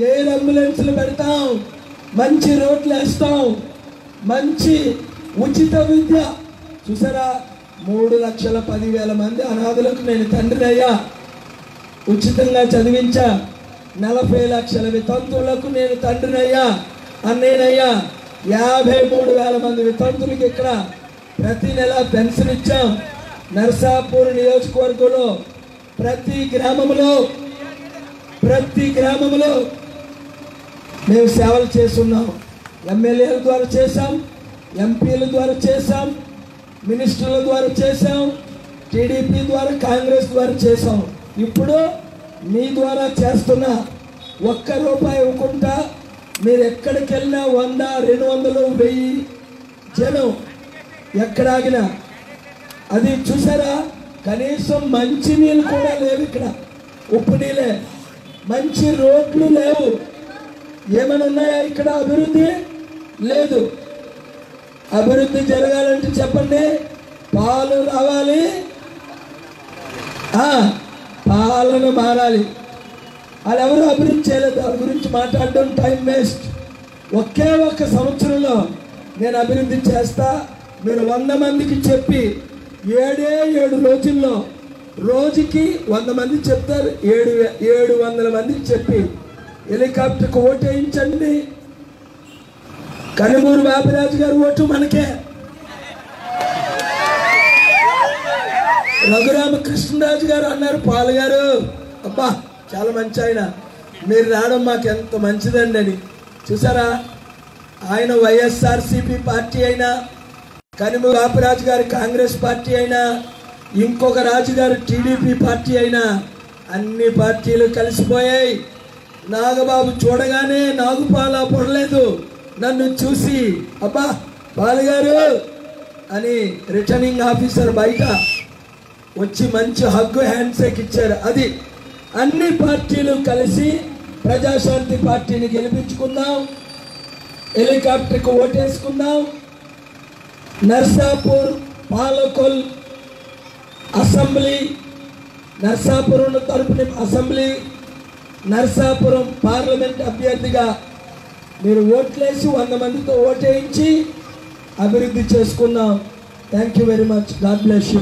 Air అంబులెన్స్లు పెడతాం. మంచి రోడ్లు వేస్తాం. మంచి ఉచిత విద్య. చూసారా? మూడు లక్షల పదివేల మంది అనాథులకు నేను తండ్రి అయ్యా ఉచితంగా చదివించా. నలభై లక్షల వితంతువులకు నేను తండ్రినయ్యా. అన్నేనయ్యా యాభై మూడు వేల మంది వితంతులకు ఇక్కడ ప్రతి నెల పెన్షన్ ఇచ్చాం. నర్సాపూర్ నియోజకవర్గంలో ప్రతి గ్రామంలో ప్రతి గ్రామంలో మేము సేవలు చేస్తున్నాం. ఎమ్మెల్యేల ద్వారా చేశాం ఎంపీల ద్వారా చేశాం మినిస్టర్ల ద్వారా చేశాం టీడీపీ ద్వారా కాంగ్రెస్ ద్వారా చేశాం. ఇప్పుడు మీ ద్వారా చేస్తున్న ఒక్క రూపాయి ఇవ్వకుండా మీరు ఎక్కడికి వెళ్ళినా వంద రెండు వందలు వెయ్యి జనం ఎక్కడ ఆగినా. అది చూసారా? కనీసం మంచి నీళ్ళు కూడా లేవు ఇక్కడ. ఉప్పు నీళ్ళే. మంచి రోడ్లు లేవు. ఏమైనా ఉన్నాయా ఇక్కడ అభివృద్ధి? లేదు. అభివృద్ధి జరగాలంటే చెప్పండి. పాలు రావాలి. ఆ, పాలన మారాలి. వాళ్ళు ఎవరు అభివృద్ధి చేయలేదు. దాని గురించి మాట్లాడడం టైం వేస్ట్. ఒకే ఒక్క సంవత్సరంలో నేను అభివృద్ధి చేస్తా. మీరు వంద మందికి చెప్పి ఏడే ఏడు రోజుల్లో రోజుకి వంద మంది చెప్తారు ఏడు ఏడు వందల మందికి చెప్పి హెలికాప్టర్కి ఓటేయించండి కనుమూరు బాబిరాజు గారు ఓటు మనకే. రఘురామ కృష్ణరాజు గారు అన్నారు పాలు గారు అబ్బా చాలా మంచి ఆయన. మీరు రావడం మాకు ఎంత మంచిదండి అని. చూసారా ఆయన వైఎస్ఆర్సిపి పార్టీ అయినా కనుమూరు బాపిరాజు గారు కాంగ్రెస్ పార్టీ అయినా ఇంకొక రాజుగారు టీడీపీ పార్టీ అయినా అన్ని పార్టీలు కలిసిపోయాయి. నాగబాబు చూడగానే నాగుపాల పొడలేదు నన్ను చూసి అబ్బా బాలుగారు అని రిటర్నింగ్ ఆఫీసర్ బయట వచ్చి మంచి హగ్గు హ్యాండ్షేక్ ఇచ్చారు. అది అన్ని పార్టీలు కలిసి ప్రజాశాంతి పార్టీని గెలిపించుకుందాం. హెలికాప్టర్కి ఓటేసుకుందాం. నర్సాపూర్ పాలకొల్ అసెంబ్లీ నర్సాపురం తరపున అసెంబ్లీ నర్సాపురం పార్లమెంట్ అభ్యర్థిగా మీరు ఓట్లేసి వంద మందితో ఓటేయించి అభివృద్ధి చేసుకున్నాం. Thank you very much God bless you